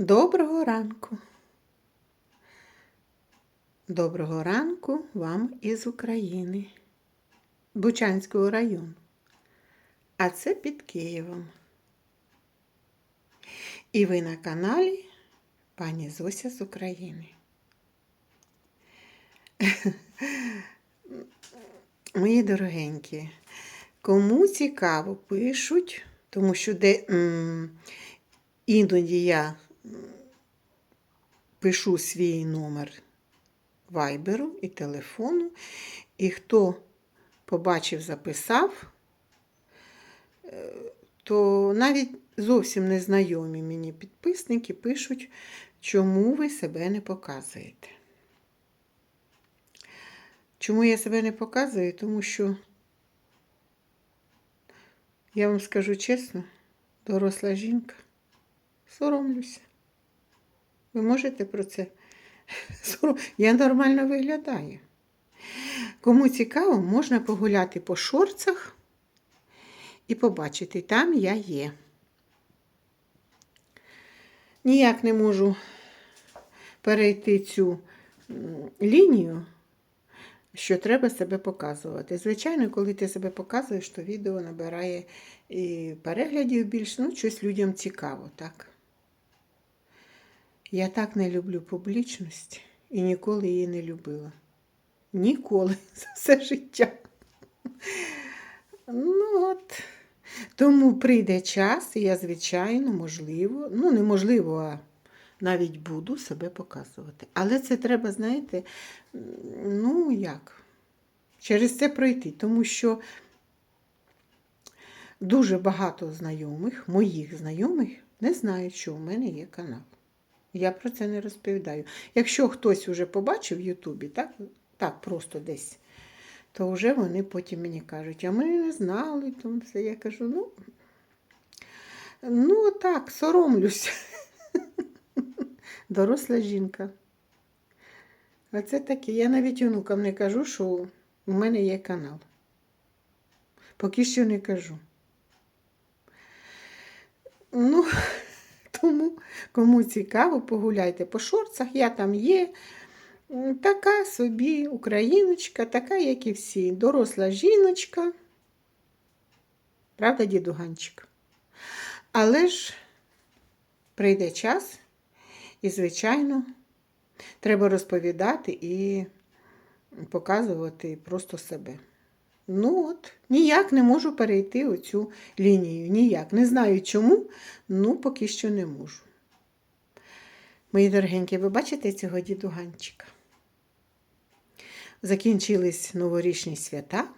Доброго ранку. Доброго ранку вам із України, Бучанського району. А це під Києвом. І ви на каналі пані Зося з України. Мої дорогенькі, кому цікаво, пишуть, тому що де, іноді я пишу свій номер вайберу і телефону, і хто побачив, записав, то навіть зовсім незнайомі мені підписники пишуть, чому ви себе не показуєте. Чому я себе не показую? Тому що, я вам скажу чесно, доросла жінка, соромлюся. Ви можете про це? Я нормально виглядаю. Кому цікаво, можна погуляти по шорцах і побачити, там я є. Ніяк не можу перейти цю лінію, що треба себе показувати. Звичайно, коли ти себе показуєш, то відео набирає і переглядів більше, ну, щось людям цікаво, так? Я так не люблю публічність і ніколи її не любила. Ніколи за все життя. Ну от. Тому прийде час, і я, звичайно, можливо, ну, неможливо, а навіть буду себе показувати. Але це треба, знаєте, ну як, через це пройти, тому що дуже багато знайомих, моїх знайомих, не знають, що у мене є канал. Я про це не розповідаю. Якщо хтось уже побачив в Ютубі, так, так просто десь, то вже вони потім мені кажуть, а ми не знали там все. Я кажу, ну, ну так, соромлюсь. Доросла жінка. А це таке. Я навіть онукам не кажу, що у мене є канал. Поки що не кажу. Ну, тому, кому цікаво, погуляйте по шорцах, я там є. Така собі україночка, така, як і всі. Доросла жіночка. Правда, дідуганчик? Але ж прийде час, і, звичайно, треба розповідати і показувати просто себе. Ну от, ніяк не можу перейти оцю лінію. Ніяк. Не знаю чому, ну поки що не можу. Мої дорогенькі, ви бачите цього дідуганчика? Закінчились новорічні свята,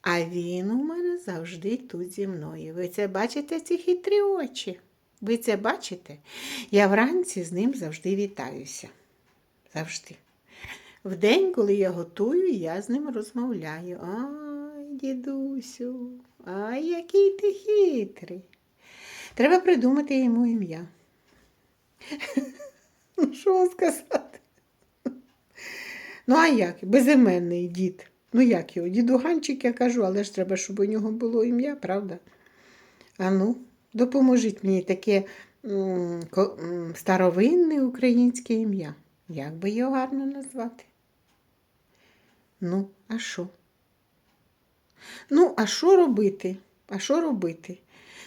а він у мене завжди тут зі мною. Ви це бачите, ці хитрі очі? Ви це бачите? Я вранці з ним завжди вітаюся. Завжди. В день, коли я готую, я з ним розмовляю. Ай, дідусю, ай, який ти хитрий. Треба придумати йому ім'я. Ну, що вам сказати? Ну, а як? Безіменний дід. Ну, як його? Дідуганчик, я кажу, але ж треба, щоб у нього було ім'я, правда? А ну, допоможіть мені таке старовинне українське ім'я. Як би його гарно назвати? Ну, а що? Ну, а що робити? А що робити?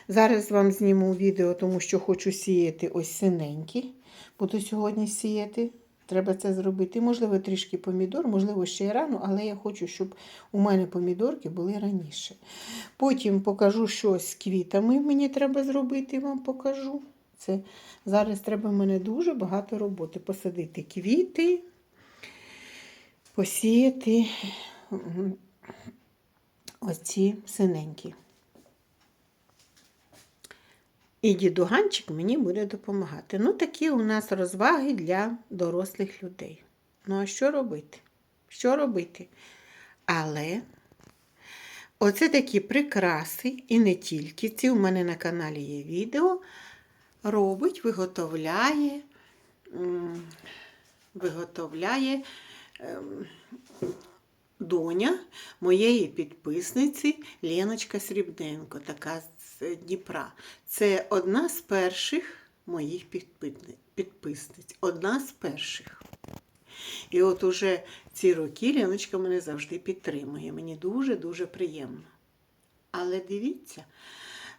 Зараз вам зніму відео, тому що хочу сіяти ось синенькі. Буду сьогодні сіяти. Треба це зробити. Можливо, трішки помідор, можливо, ще й рано, але я хочу, щоб у мене помідорки були раніше. Потім покажу щось з квітами. Мені треба зробити, вам покажу. Це зараз треба в мене дуже багато роботи. Посадити квіти, посіяти оці синенькі. І дідуганчик мені буде допомагати. Ну, такі у нас розваги для дорослих людей. Ну, а що робити? Що робити? Але оце такі прикраси, і не тільки ці, у мене на каналі є відео, робить, виготовляє, виготовляє доня моєї підписниці Леночка Срібненко, така з Дніпра. Це одна з перших моїх підписниць. Одна з перших. І от уже ці роки Леночка мене завжди підтримує. Мені дуже-дуже приємно. Але дивіться,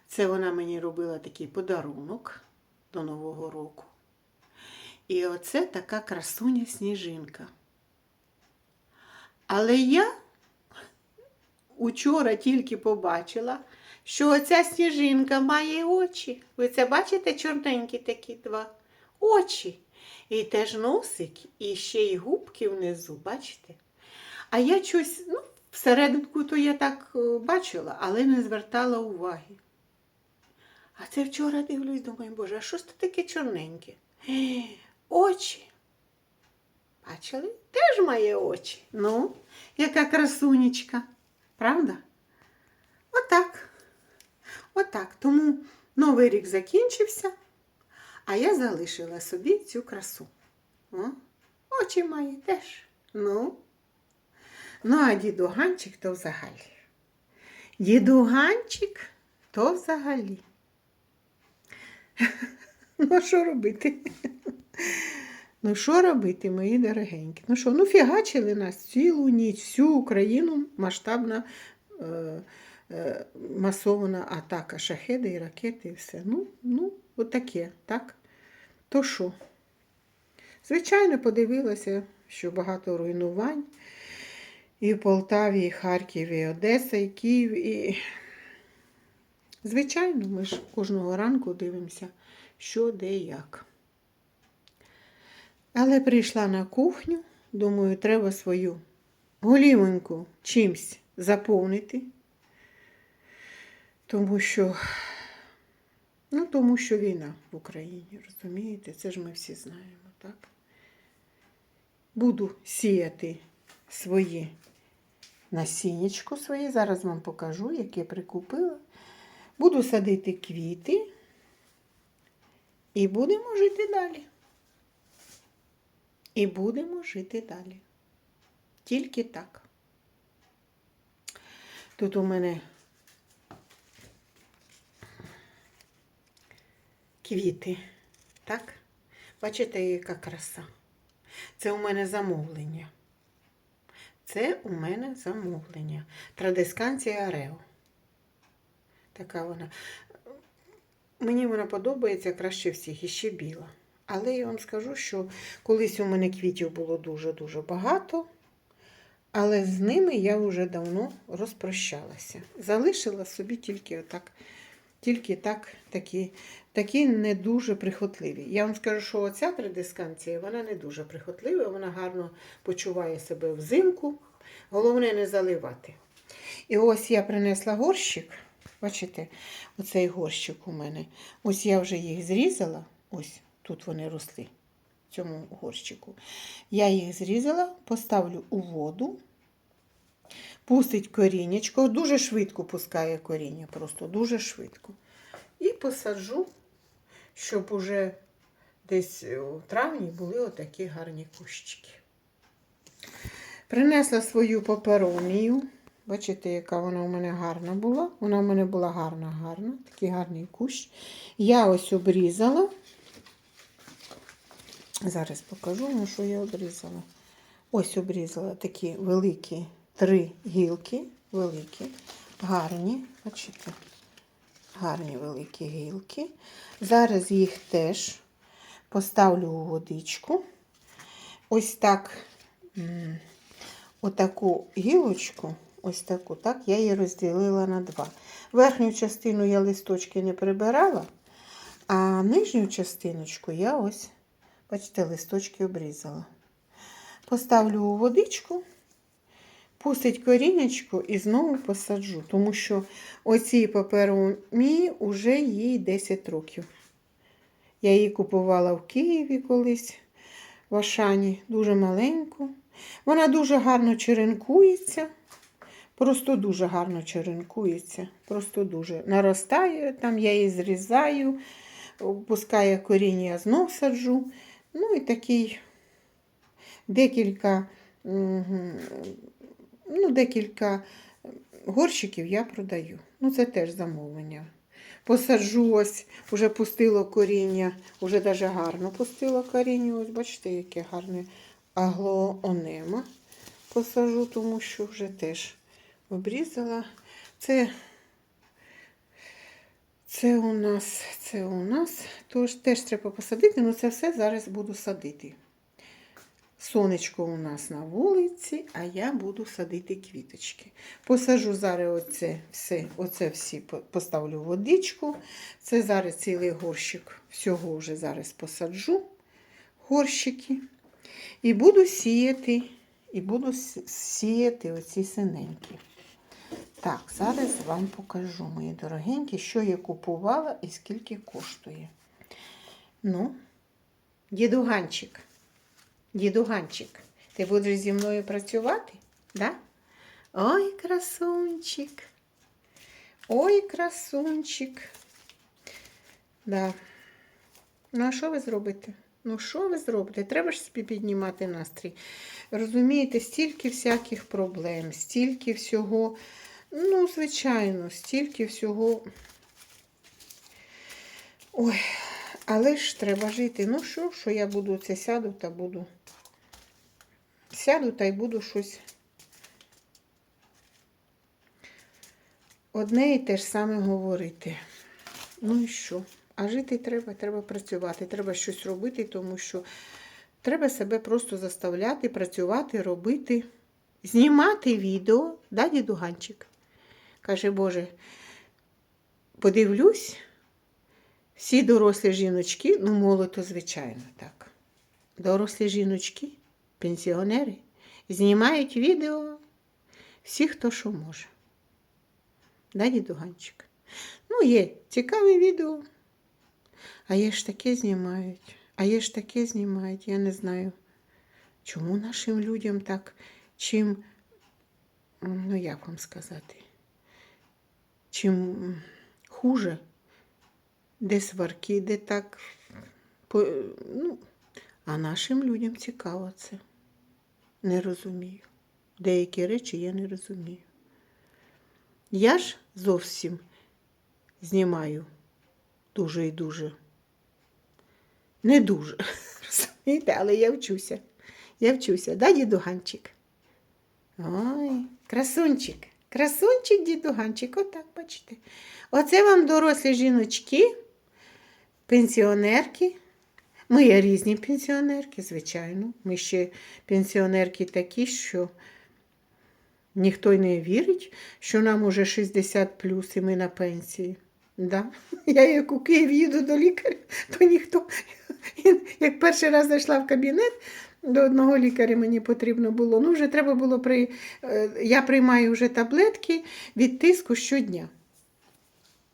це вона мені робила такий подарунок до Нового року. І оце така красуня сніжинка. Але я учора тільки побачила, що оця сніжинка має очі. Ви це бачите, чорненькі такі два очі. І теж носик, і ще й губки внизу, бачите? А я щось, ну, всерединку то я так е, бачила, але не звертала уваги. А це вчора дивлюсь, думаю, боже, а що це таке чорненьке? Е, Очі. Бачили? Теж має очі. Ну, яка красунечка. Правда? Отак. Отак. Тому новий рік закінчився, а я залишила собі цю красу. О, очі мої теж. Ну. Ну, а дідуганчик то взагалі. Дідуганчик то взагалі. Ну, що робити? Ну, що робити, мої дорогенькі? Ну що, ну фігачили нас цілу ніч, всю Україну масштабна е, е, масована атака, шахеди і ракети і все. Ну, ну, отаке, так? То що? Звичайно, подивилася, що багато руйнувань і в Полтаві, і Харків, і Одеса, і Київ. І... Звичайно, ми ж кожного ранку дивимося, що де як. Але прийшла на кухню, думаю, треба свою голівоньку чимсь заповнити, тому що, ну, тому що війна в Україні, розумієте? Це ж ми всі знаємо, так? Буду сіяти свої насіннячко своє. Зараз вам покажу, яке прикупила. Буду садити квіти і будемо жити далі. І будемо жити далі. Тільки так. Тут у мене квіти. Так? Бачите, яка краса? Це у мене замовлення. Це у мене замовлення. Традисканція Арео. Така вона. Мені вона подобається краще всіх, і ще біла. Але я вам скажу, що колись у мене квітів було дуже-дуже багато, але з ними я вже давно розпрощалася. Залишила собі тільки отак, тільки так, такі, такі не дуже прихотливі. Я вам скажу, що оця традисканція, вона не дуже прихотлива, вона гарно почуває себе взимку. Головне не заливати. І ось я принесла горщик. Бачите, оцей горщик у мене. Ось я вже їх зрізала. Ось тут вони росли в цьому горщику. Я їх зрізала, поставлю у воду, пустить коріннячко, дуже швидко пускає коріння, просто дуже швидко. І посаджу, щоб уже десь у травні були отакі гарні кущики. Принесла свою паперонію. Бачите, яка вона у мене гарна була. Вона у мене була гарна, гарна, такий гарний кущ. Я ось обрізала. Зараз покажу вам, що я обрізала. Ось обрізала такі великі три гілки, великі, гарні, бачите, гарні великі гілки. Зараз їх теж поставлю у водичку. Ось так, отаку гілочку, ось таку, так, я її розділила на два. Верхню частину я листочки не прибирала, а нижню частиночку я ось Бачите, листочки обрізала. Поставлю у водичку, пустить корінечко і знову посаджу, тому що оцій паперомі вже їй 10 років. Я її купувала в Києві колись, в Ашані, дуже маленьку. Вона дуже гарно черенкується. Просто дуже гарно черенкується. Просто дуже наростає, там я її зрізаю, пускає коріння, я знов саджу. Ну і такий декілька, ну, декілька горщиків я продаю. Ну, це теж замовлення. посаджу ось, вже пустило коріння, вже навіть гарно пустило коріння. Ось бачите, яке гарне аглоонема. Посажу, тому що вже теж обрізала. Це, це у нас, це у нас. Тож теж треба посадити, але це все зараз буду садити. Сонечко у нас на вулиці, а я буду садити квіточки. Посажу зараз оце все, оце всі поставлю водичку. Це зараз цілий горщик. Всього вже зараз посаджу горщики. І буду сіяти, і буду сіяти оці синенькі. Так, зараз вам покажу, мої дорогенькі, що я купувала і скільки коштує. Ну, дідуганчик. Дідуганчик, ти будеш зі мною працювати? Да? Ой, красунчик. Ой, красунчик. Да. Ну, а що ви зробите? Ну, що ви зробите? Треба ж собі піднімати настрій. Розумієте, стільки всяких проблем, стільки всього. Ну, звичайно, стільки всього. Ой, але ж треба жити. Ну що, що я буду це сяду та буду. Сяду та й буду щось. Одне і те ж саме говорити. Ну і що? А жити треба, треба працювати, треба щось робити, тому що треба себе просто заставляти, працювати, робити, знімати відео, да, дідуганчик? Каже, Боже, подивлюсь, всі дорослі жіночки, ну, молото, звичайно, так. Дорослі жіночки, пенсіонери, знімають відео всі, хто що може. Да, дідуганчик? Ну, є цікаві відео. А є ж таке знімають. А є ж таке знімають. Я не знаю, чому нашим людям так, чим, ну як вам сказати, чим хуже, де сварки, де так. по- Ну, а нашим людям цікаво це. Не розумію. Деякі речі я не розумію. Я ж зовсім знімаю дуже і дуже. Не дуже. Розумієте, але я вчуся. Я вчуся, да, дідуганчик? Ой, красунчик. Красунчик, дідуганчик, отак, бачите. Оце вам дорослі жіночки, пенсіонерки. Ми є різні пенсіонерки, звичайно. Ми ще пенсіонерки такі, що ніхто й не вірить, що нам уже 60 плюс і ми на пенсії. Да? Я як у Київ їду до лікаря, то ніхто. Як перший раз зайшла в кабінет, до одного лікаря мені потрібно було. Ну, вже треба було при. е, Я приймаю вже таблетки від тиску щодня.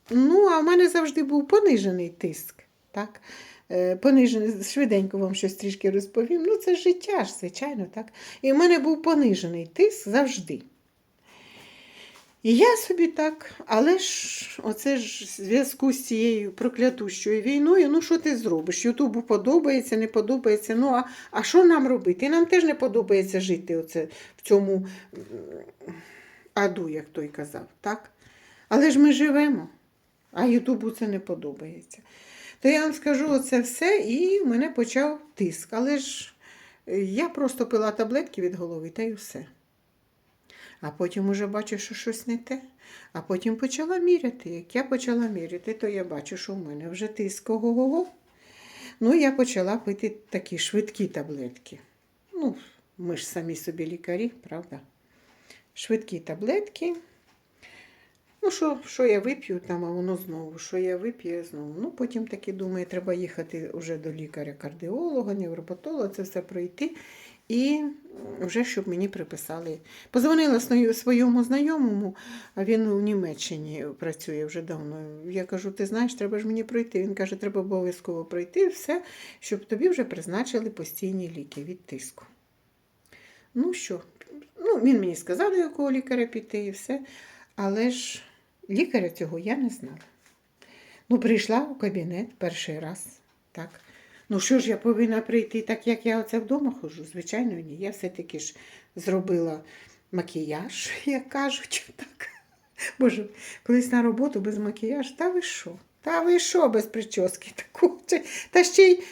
Ну, а в мене завжди був понижений тиск. Так? Е, Понижений, швиденько вам щось трішки розповім. Ну, це життя ж, звичайно, так. І в мене був понижений тиск завжди. І я собі так, але ж оце ж зв'язку з цією проклятущою війною, ну що ти зробиш? Ютубу подобається, не подобається. Ну, а, а що нам робити? І нам теж не подобається жити оце, в цьому аду, як той казав, так? Але ж ми живемо, а Ютубу це не подобається. То я вам скажу оце все, і в мене почав тиск. Але ж е, я просто пила таблетки від голови та й все. А потім уже бачу, що щось не те. А потім почала міряти. Як я почала міряти, то я бачу, що в мене вже тиск ого-го. Ну, я почала пити такі швидкі таблетки. Ну, ми ж самі собі лікарі, правда? Швидкі таблетки. Ну, що, що я вип'ю там, а воно знову, що я вип'ю знову. Ну, потім таки думаю, треба їхати вже до лікаря-кардіолога, невропатолога, це все пройти. І вже щоб мені приписали. Позвонила своєму знайомому, а він у Німеччині працює вже давно. Я кажу, ти знаєш, треба ж мені пройти. Він каже, треба обов'язково пройти все, щоб тобі вже призначили постійні ліки від тиску. Ну що, ну, він мені сказав, до якого лікаря піти і все. Але ж лікаря цього я не знала. Ну, прийшла у кабінет перший раз. Так. Ну, що ж я повинна прийти, так як я оце вдома ходжу? Звичайно, ні. Я все-таки ж зробила макіяж, як кажуть, так. Боже, колись на роботу без макіяжу, та ви що? Та ви що без прически таку? Та ще й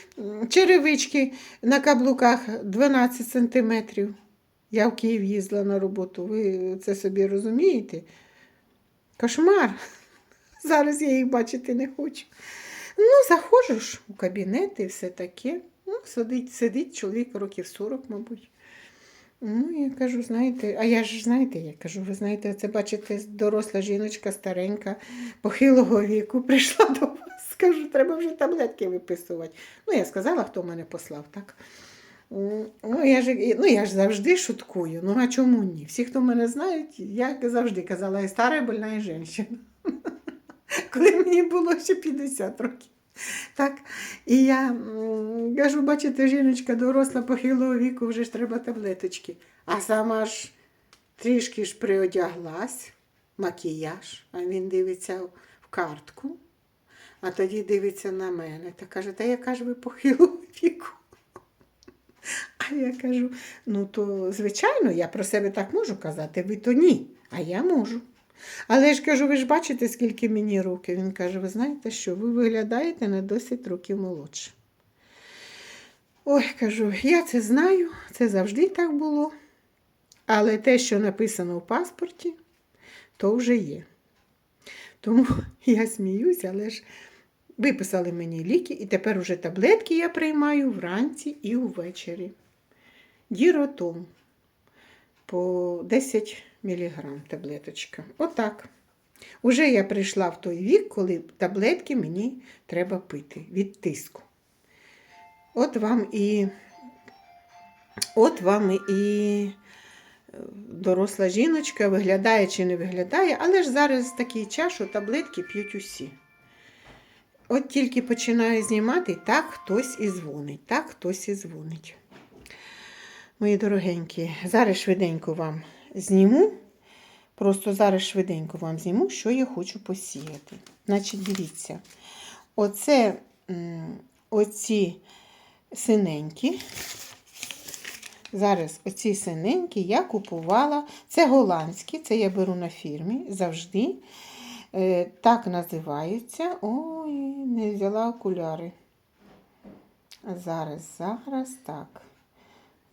черевички на каблуках 12 сантиметрів. Я в Київ їздила на роботу. Ви це собі розумієте? Кошмар. Зараз я їх бачити не хочу. Ну, заходжу ж у кабінет і все таке. Ну, сидить, сидить чоловік років 40, мабуть. Ну, я кажу, знаєте, а я ж знаєте, я кажу, ви знаєте, це бачите, доросла жіночка старенька, похилого віку, прийшла до вас. Скажу, треба вже таблетки виписувати. Ну, я сказала, хто мене послав, так? Ну, я ж, ну, я ж завжди шуткую. Ну, а чому ні? Всі, хто мене знають, я завжди казала, і стара, больна, і жінка. Коли мені було ще 50 років. Так, і я кажу, бачите, жіночка доросла похилого віку, вже ж треба таблеточки. А сама ж трішки ж приодяглась, макіяж, а він дивиться в картку, а тоді дивиться на мене та каже, та яка ж ви похилого віку? А я кажу, ну то звичайно, я про себе так можу казати, ви то ні, а я можу. Але я ж кажу, ви ж бачите, скільки мені років. Він каже, ви знаєте що, ви виглядаєте на 10 років молодше. Ой, кажу, я це знаю, це завжди так було. Але те, що написано в паспорті, то вже є. Тому я сміюся, але ж виписали мені ліки, і тепер уже таблетки я приймаю вранці і увечері. Діротом по 10 мг таблеточка. Отак. Уже я прийшла в той вік, коли таблетки мені треба пити від тиску. От вам і, от вам і е, доросла жіночка виглядає чи не виглядає, але ж зараз такий час, що таблетки п'ють усі. От тільки починаю знімати, так хтось і дзвонить, так хтось і дзвонить. Мої дорогенькі, зараз швиденько вам зніму. Просто зараз швиденько вам зніму, що я хочу посіяти. Значить, дивіться, оце оці синенькі. Зараз оці синенькі я купувала. Це голландські, це я беру на фірмі завжди. Е, так називаються. Ой, не взяла окуляри. Зараз, зараз, так.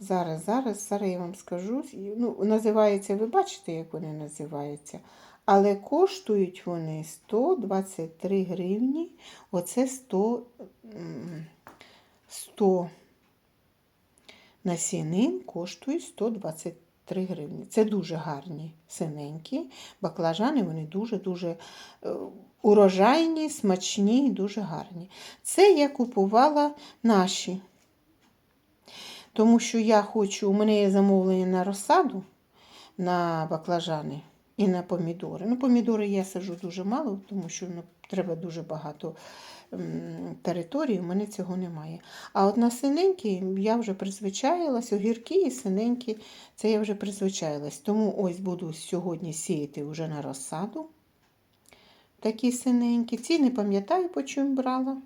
Зараз, зараз, зараз я вам скажу. Ну, називається, ви бачите, як вони називаються. Але коштують вони 123 гривні. Оце 100, м, 100 насінин коштують 123 гривні. Це дуже гарні синенькі. Баклажани вони дуже-дуже е, урожайні, смачні і дуже гарні. Це я купувала наші. Тому що я хочу, у мене є замовлення на розсаду, на баклажани і на помідори. Ну, помідори я сажу дуже мало, тому що ну, треба дуже багато території, у мене цього немає. А от на синенькі я вже призвичаїлась, огірки і синенькі, це я вже призвичаїлась. Тому ось буду сьогодні сіяти вже на розсаду. Такі синенькі. Ці не пам'ятаю, по чому брала.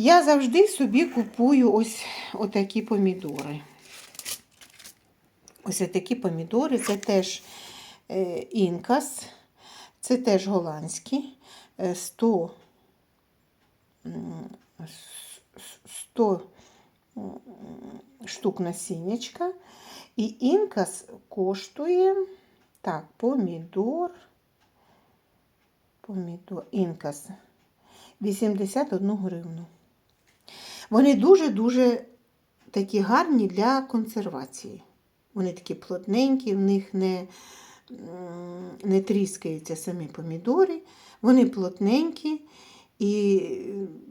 Я завжди собі купую ось отакі помідори. Ось такі помідори, це теж е, інкас, це теж голландські. Е, 100, м, с- 100 штук насіннячка. І інкас коштує, так, помідор, помідор, інкас 81 гривну. Вони дуже-дуже такі гарні для консервації. Вони такі плотненькі, в них не, не тріскаються самі помідори. Вони плотненькі і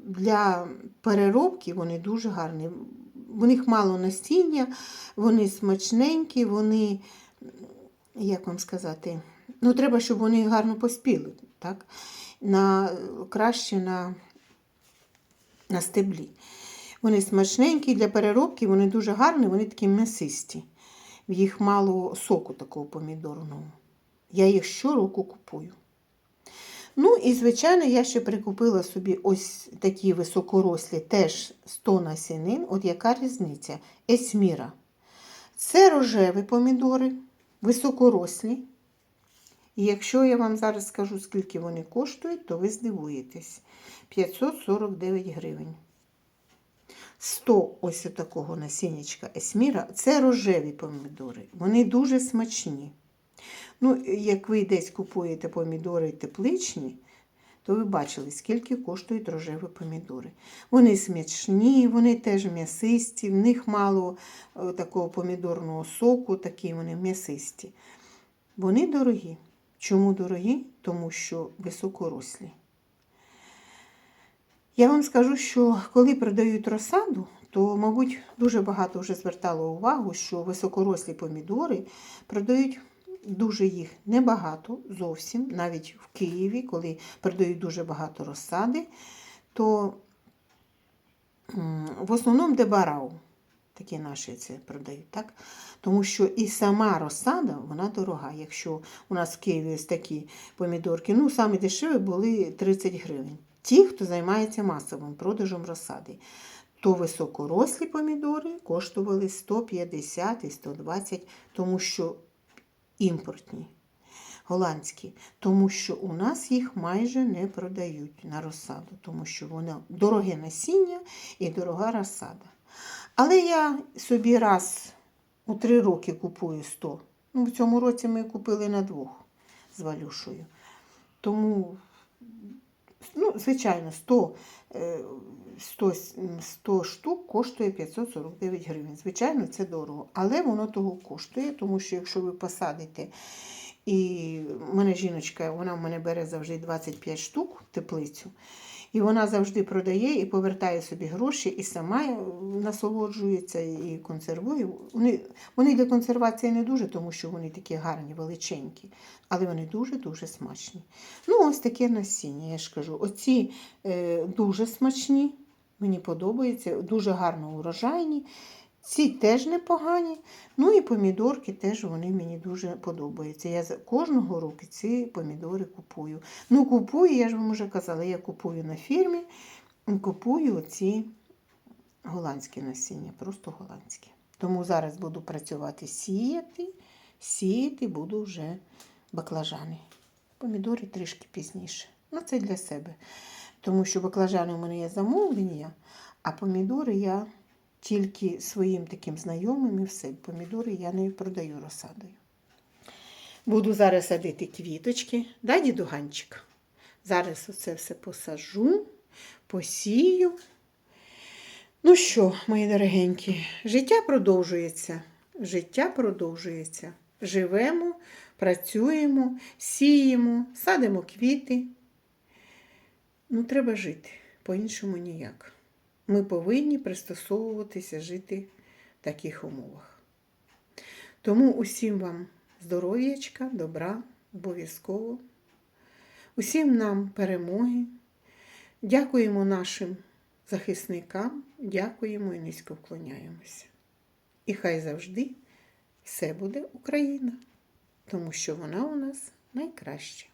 для переробки вони дуже гарні. В них мало насіння, вони смачненькі, вони, як вам сказати, ну треба, щоб вони гарно поспіли. Так? На, краще на, на стеблі. Вони смачненькі для переробки, вони дуже гарні, вони такі м'ясисті. В їх мало соку такого помідорного. Я їх щороку купую. Ну і, звичайно, я ще прикупила собі ось такі високорослі, теж 100 насінин. От яка різниця? Есміра. Це рожеві помідори, високорослі. І якщо я вам зараз скажу, скільки вони коштують, то ви здивуєтесь. 549 гривень. 100 ось такого насіннячка есміра це рожеві помідори. Вони дуже смачні. Ну, як ви десь купуєте помідори тепличні, то ви бачили, скільки коштують рожеві помідори. Вони смачні, вони теж м'ясисті, в них мало е, такого помідорного соку, такі вони м'ясисті. Вони дорогі. Чому дорогі? Тому що високорослі. Я вам скажу, що коли продають розсаду, то, мабуть, дуже багато вже звертало увагу, що високорослі помідори продають дуже їх небагато зовсім, навіть в Києві, коли продають дуже багато розсади, то в основному дебарау. Такі наші це продають, так? Тому що і сама розсада, вона дорога. Якщо у нас в Києві ось такі помідорки, ну, самі дешеві були 30 гривень. Ті, хто займається масовим продажем розсади, то високорослі помідори коштували 150 і 120, тому що імпортні, голландські, тому що у нас їх майже не продають на розсаду, тому що воно дороге насіння і дорога розсада. Але я собі раз у три роки купую 100. Ну, в цьому році ми купили на двох з Валюшою. Тому, ну, звичайно, 100, е, 100, 100 штук коштує 549 гривень. Звичайно, це дорого. Але воно того коштує, тому що якщо ви посадите, і в мене жіночка, вона в мене бере завжди 25 штук в теплицю. І вона завжди продає і повертає собі гроші, і сама е, насолоджується і консервує. Вони, вони для консервації не дуже, тому що вони такі гарні, величенькі, але вони дуже-дуже смачні. Ну, ось таке насіння, я ж кажу. Оці е, дуже смачні, мені подобаються, дуже гарно урожайні. Ці теж непогані. Ну і помідорки теж вони мені дуже подобаються. Я кожного року ці помідори купую. Ну, купую, я ж вам вже казала, я купую на фірмі, купую ці голландські насіння, просто голландські. Тому зараз буду працювати сіяти, сіяти буду вже баклажани. Помідори трішки пізніше. Ну, це для себе. Тому що баклажани у мене є замовлення, а помідори я тільки своїм таким знайомим і все. Помідори я не продаю розсадою. Буду зараз садити квіточки. Да, дідуганчик? Зараз оце все посажу, посію. Ну що, мої дорогенькі, життя продовжується. Життя продовжується. Живемо, працюємо, сіємо, садимо квіти. Ну, треба жити, по-іншому ніяк. Ми повинні пристосовуватися жити в таких умовах. Тому усім вам здоров'ячка, добра, обов'язково. Усім нам перемоги. Дякуємо нашим захисникам, дякуємо і низько вклоняємося. І хай завжди все буде Україна, тому що вона у нас найкраща.